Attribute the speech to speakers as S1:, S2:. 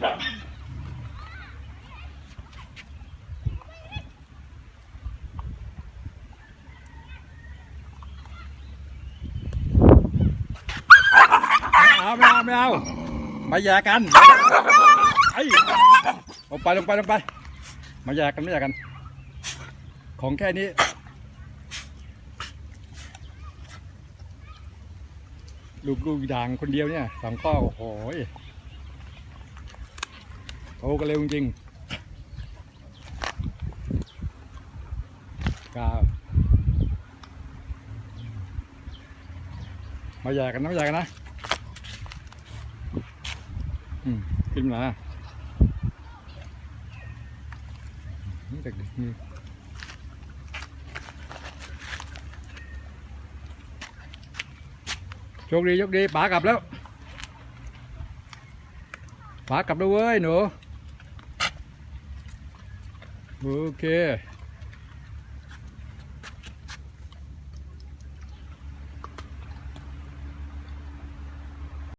S1: ไม่เอาไม่เอาไม่เอามาแยกกันไอ้ลงไปลงไปลงไป มาแยกกันไม่แยกกัน ของแค่นี้ลูกลูกด่างคนเดียวเนี่ยสองข้อโอ้โหย โตกันเร็วจริงกามาแยกกันนะมาแยกกันนะอืมขึ้นมาเด็กๆนี่โชคดีโชคดีป๋ากลับแล้วป๋ากลับแล้วเว้ยหนู โอเค